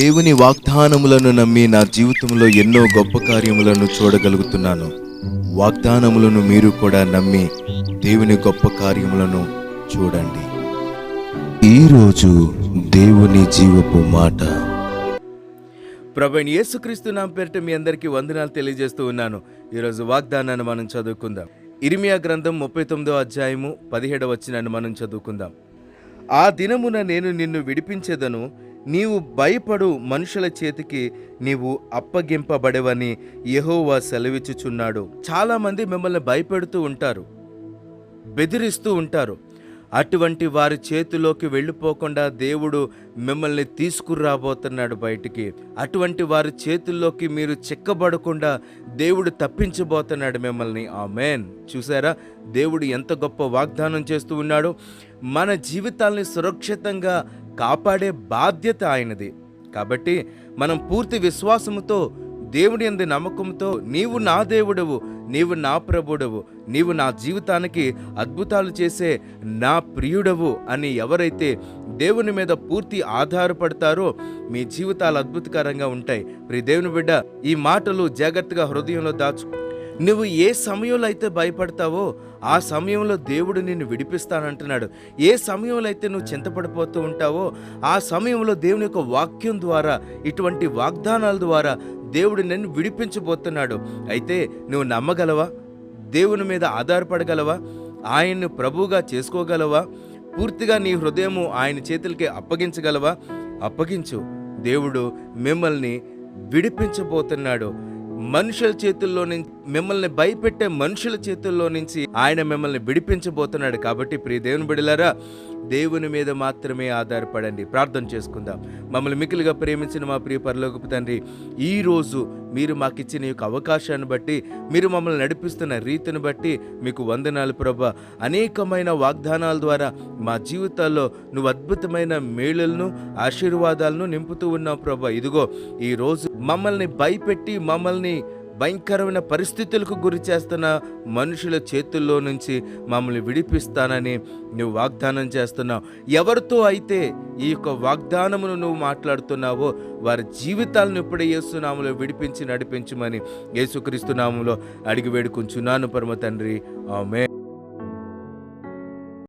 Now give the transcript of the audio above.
దేవుని వాగ్దానములను నమ్మి నా జీవితంలో ఎన్నో గొప్ప కార్యములను చూడగలుగుతున్నాను. వాగ్దానములను మీరు కూడా నమ్మి దేవుని గొప్ప కార్యములను చూడండి. ఈరోజు దేవుని జీవపు మాట. ప్రభుని యేసుక్రీస్తు నా పేరిట మీ అందరికీ వందనాలు తెలియజేస్తూ ఉన్నాను. ఈరోజు వాగ్దానాన్ని మనం చదువుకుందాం. ఇరిమియా గ్రంథం ముప్పై తొమ్మిదో అధ్యాయము పదిహేడవ వచ్చినాన్ని మనం చదువుకుందాం. ఆ దినమున నేను నిన్ను విడిపించేదను. నీవు భయపడు మనుషుల చేతికి నీవు అప్పగింపబడవని యహోవా సెలవిచ్చుచున్నాడు. చాలామంది మిమ్మల్ని భయపెడుతూ ఉంటారు బెదిరిస్తూ ఉంటారు. అటువంటి వారి చేతిలోకి వెళ్ళిపోకుండా దేవుడు మిమ్మల్ని తీసుకురాబోతున్నాడు బయటికి. అటువంటి వారి చేతుల్లోకి మీరు చిక్కబడకుండా దేవుడు తప్పించబోతున్నాడు మిమ్మల్ని. ఆ మేన్ చూసారా? దేవుడు ఎంత గొప్ప వాగ్దానం చేస్తూ ఉన్నాడు. మన జీవితాల్ని సురక్షితంగా కాపాడే బాధ్యత ఆయనది. కాబట్టి మనం పూర్తి విశ్వాసముతో దేవుని ఎందు నమ్మకంతో నీవు నా దేవుడవు నీవు నా ప్రభుడవు నీవు నా జీవితానికి అద్భుతాలు చేసే నా ప్రియుడవు అని ఎవరైతే దేవుని మీద పూర్తి ఆధారపడతారో మీ జీవితాలు అద్భుతకరంగా ఉంటాయి. ప్రి దేవుని బిడ్డ ఈ మాటలు జాగ్రత్తగా హృదయంలో దాచు. నువ్వు ఏ సమయంలో అయితే భయపడతావో ఆ సమయంలో దేవుడు నిన్ను విడిపిస్తానంటున్నాడు. ఏ సమయంలో అయితే నువ్వు చింతపడిపోతూ ఉంటావో ఆ సమయంలో దేవుని యొక్క వాక్యం ద్వారా ఇటువంటి వాగ్దానాల ద్వారా దేవుడు నిన్ను విడిపించబోతున్నాడు. అయితే నువ్వు నమ్మగలవా? దేవుని మీద ఆధారపడగలవా? ఆయన్ను ప్రభువుగా చేసుకోగలవా? పూర్తిగా నీ హృదయము ఆయన చేతులకి అప్పగించగలవా? అప్పగించు. దేవుడు మిమ్మల్ని విడిపించబోతున్నాడు. మనుషుల చేతుల్లో నుంచి మిమ్మల్ని భయపెట్టే మనుషుల చేతుల్లో నుంచి ఆయన మిమ్మల్ని విడిపించబోతున్నాడు కాబట్టి ప్రియ దేవుని బిడిలారా దేవుని మీద మాత్రమే ఆధారపడండి. ప్రార్థన చేసుకుందాం. మమ్మల్ని మికిలిగా ప్రేమించిన మా ప్రియ పరలోకపు తండ్రి ఈ రోజు మీరు మాకు ఇచ్చిన యొక్క అవకాశాన్ని బట్టి మీరు మమ్మల్ని నడిపిస్తున్న రీతిని బట్టి మీకు వందనాలు ప్రభా. అనేకమైన వాగ్దానాల ద్వారా మా జీవితాల్లో నువ్వు అద్భుతమైన మేళలను ఆశీర్వాదాలను నింపుతూ ఉన్నావు ప్రభా. ఇదిగో ఈ రోజు మమ్మల్ని భయపెట్టి మమ్మల్ని భయంకరమైన పరిస్థితులకు గురి చేస్తున్న మనుషుల చేతుల్లో నుంచి మమ్మల్ని విడిపిస్తానని నువ్వు వాగ్దానం చేస్తున్నావు. ఎవరితో అయితే ఈ యొక్క వాగ్దానమును నువ్వు మాట్లాడుతున్నావో వారి జీవితాలను ఇప్పుడే యేసునాములో విడిపించి నడిపించమని యేసుక్రీస్తు నామంలో అడిగి వేడుకుంటున్నాను పరమ తండ్రి. ఆమె